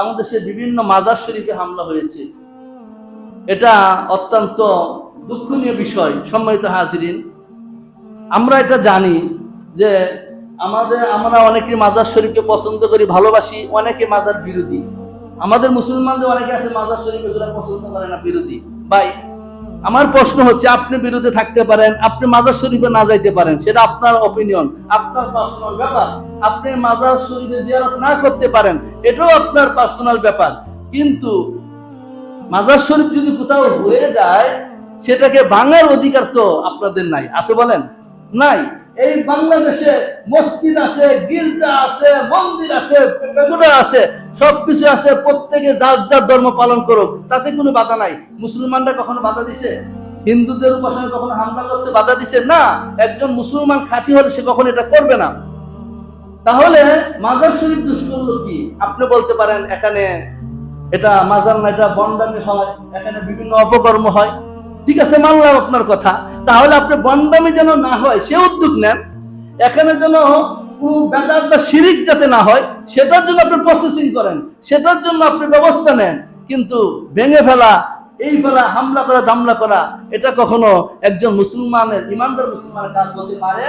বাংলাদেশের বিভিন্ন মাজার শরীফে হামলা হয়েছে। এটা অত্যন্ত দুঃখনীয় বিষয়, সম্মানিত হাজিরিন। আমরা এটা জানি যে আমাদের, আমরা অনেকে মাজার শরীফকে পছন্দ করি, ভালোবাসি, অনেকে মাজার বিরোধী। আমাদের মুসলমানদের অনেকে আছে মাজার শরীফ এগুলো পছন্দ করে না, বিরোধী। ভাই আমার প্রশ্ন হচ্ছে, আপনি বিরুদ্ধে থাকতে পারেন, আপনি মাজার শরীফে না যাইতে পারেন, সেটা আপনার অপিনিয়ন আপনার পার্সোনাল ব্যাপার। আপনি মাজার শরীফে জিয়ারত না করতে পারেন, এটাও আপনার পার্সোনাল ব্যাপার। কিন্তু মাজার শরীফ যদি কোথাও হয়ে যায়, সেটাকে ভাঙার অধিকার তো আপনাদের নাই। আছে বলেন? নাই। এই বাংলাদেশে মসজিদ আছে, গির্জা আছে, মন্দির আছে পেগুড়া সবকিছু আছে, প্রত্যেকে যার যার ধর্ম পালন করুক, তাতে কোনো বাধা নাই। মুসলমানরা কখনো বাধা দিছে? হিন্দুদের উপাসনা কখনো হামলা করছে, বাধা দিছে? না, একজন মুসলমান খাঁটি হলে সে কখনো এটা করবে না। তাহলে মাজার শরীফ দুষ করল কি? আপনি বলতে পারেন, এখানে এটা মাজার না, এটা বন্ডামি হয়, এখানে বিভিন্ন অপকর্ম হয়। ঠিক আছে, মানলাম আপনার কথা। তাহলে আপনি বন্ডামি যেন না হয়, সে উদ্যোগ নেন। এখানে যেন শিরিক যাতে না হয়, সেটার জন্য আপনি প্রসেসিং করেন, সেটার জন্য আপনি ব্যবস্থা নেন। কিন্তু ভেঙে ফেলা, এই ফেলা, হামলা করা, দামলা করা, এটা কখনো একজন মুসলমানের, ইমানদার মুসলমানের কাজ হতে পারে।